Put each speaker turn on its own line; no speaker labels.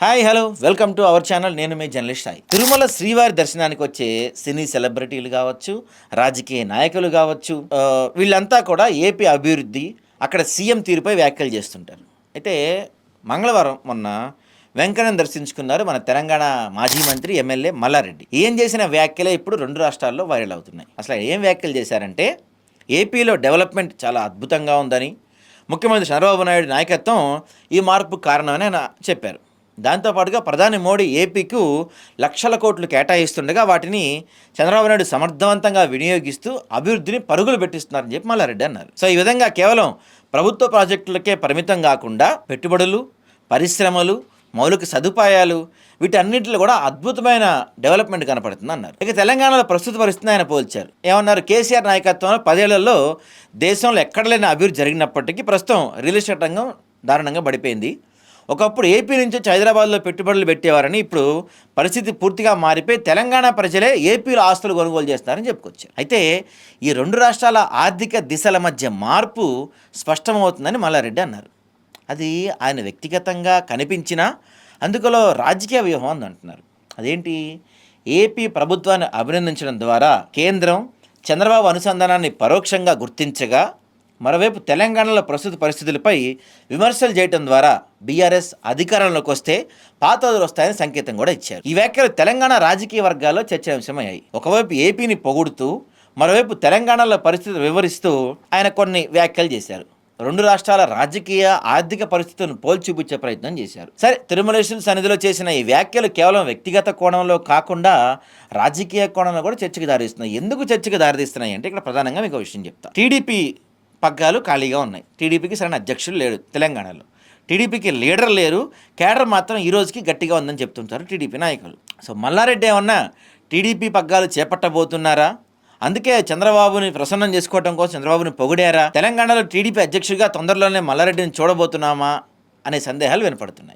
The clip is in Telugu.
Hi hello. Welcome to our channel. నేను మీ జర్నలిస్ట్ సాయి. తిరుమల శ్రీవారి దర్శనానికి వచ్చే సినీ సెలబ్రిటీలు కావచ్చు రాజకీయ నాయకులు కావచ్చు వీళ్ళంతా కూడా ఏపీ అభివృద్ధి అక్కడ సీఎం తీరుపై వ్యాఖ్యలు చేస్తుంటారు. అయితే మంగళవారం మొన్న వెంకన్న దర్శించుకున్నారు మన తెలంగాణ మాజీ మంత్రి ఎమ్మెల్యే మల్లారెడ్డి. ఏం చేసిన వ్యాఖ్యలే ఇప్పుడు రెండు రాష్ట్రాల్లో వైరల్ అవుతున్నాయి. అసలు ఏం వ్యాఖ్యలు చేశారంటే ఏపీలో డెవలప్మెంట్ చాలా అద్భుతంగా ఉందని ముఖ్యమంత్రి చంద్రబాబు నాయుడు నాయకత్వం ఈ మార్పు కారణమని ఆయన చెప్పారు. దాంతోపాటుగా ప్రధాని మోడీ ఏపీకు లక్షల కోట్లు కేటాయిస్తుండగా వాటిని చంద్రబాబు నాయుడు సమర్థవంతంగా వినియోగిస్తూ అభివృద్ధిని పరుగులు పెట్టిస్తున్నారని చెప్పి మల్లారెడ్డి అన్నారు. సో ఈ విధంగా కేవలం ప్రభుత్వ ప్రాజెక్టులకే పరిమితం కాకుండా పెట్టుబడులు పరిశ్రమలు మౌలిక సదుపాయాలు వీటన్నిటిలో కూడా అద్భుతమైన డెవలప్మెంట్ కనపడుతుంది అన్నారు. ఇక తెలంగాణలో ప్రస్తుత పరిస్థితిని ఆయన పోల్చారు. ఏమన్నారు? కేసీఆర్ నాయకత్వంలో పదేళ్ళలో దేశంలో ఎక్కడ లేని అభివృద్ధి జరిగినప్పటికీ ప్రస్తుతం రియల్ ఎస్టేట్ రంగం దారుణంగా పడిపోయింది. ఒకప్పుడు ఏపీ నుంచి వచ్చి హైదరాబాద్లో పెట్టుబడులు పెట్టేవారని ఇప్పుడు పరిస్థితి పూర్తిగా మారిపోయి తెలంగాణ ప్రజలే ఏపీలో ఆస్తులు కొనుగోలు చేస్తున్నారని చెప్పుకొచ్చారు. అయితే ఈ రెండు రాష్ట్రాల ఆర్థిక దిశల మధ్య మార్పు స్పష్టమవుతుందని మల్లారెడ్డి అన్నారు. అది ఆయన వ్యక్తిగతంగా కనిపించినా అందుకలో రాజకీయ వ్యూహం అని అంటున్నారు. అదేంటి? ఏపీ ప్రభుత్వాన్ని అభినందించడం ద్వారా కేంద్రం చంద్రబాబు అనుసంధానాన్ని పరోక్షంగా గుర్తించగా మరోవైపు తెలంగాణలో ప్రస్తుత పరిస్థితులపై విమర్శలు చేయడం ద్వారా బీఆర్ఎస్ అధికారంలోకి వస్తే పాత వస్తాయని సంకేతం కూడా ఇచ్చారు. ఈ వ్యాఖ్యలు తెలంగాణ రాజకీయ వర్గాల్లో చర్చాంశమయ్యాయి ఒకవైపు ఏపీని పొగుడుతూ మరోవైపు తెలంగాణలో పరిస్థితులు వివరిస్తూ ఆయన కొన్ని వ్యాఖ్యలు చేశారు. రెండు రాష్ట్రాల రాజకీయ ఆర్థిక పరిస్థితులను పోల్చిపుచ్చే ప్రయత్నం చేశారు. సరే తిరుమలేశ్వర సన్నిధిలో చేసిన ఈ వ్యాఖ్యలు కేవలం వ్యక్తిగత కోణంలో కాకుండా రాజకీయ కోణంలో కూడా చర్చకు దారిస్తున్నాయి ఎందుకు చర్చకు దారితీస్తున్నాయి అంటే ఇక్కడ ప్రధానంగా మీకు విషయం చెప్తా. టీడీపీ పగ్గాలు ఖాళీగా ఉన్నాయి. టీడీపీకి సరైన అధ్యక్షులు లేడు తెలంగాణలో. టీడీపీకి లీడర్ లేరు. కేడర్ మాత్రం ఈ రోజుకి గట్టిగా ఉందని చెప్తుంటారు టీడీపీ నాయకులు. సో మల్లారెడ్డి ఏమన్నా టీడీపీ పగ్గాలు చేపట్టబోతున్నారా? అందుకే చంద్రబాబుని ప్రసన్నం చేసుకోవడం కోసం చంద్రబాబుని పొగిడారా? తెలంగాణలో టీడీపీ అధ్యక్షుడిగా తొందరలోనే మల్లారెడ్డిని చూడబోతున్నామా? అనే సందేహాలు వినపడుతున్నాయి.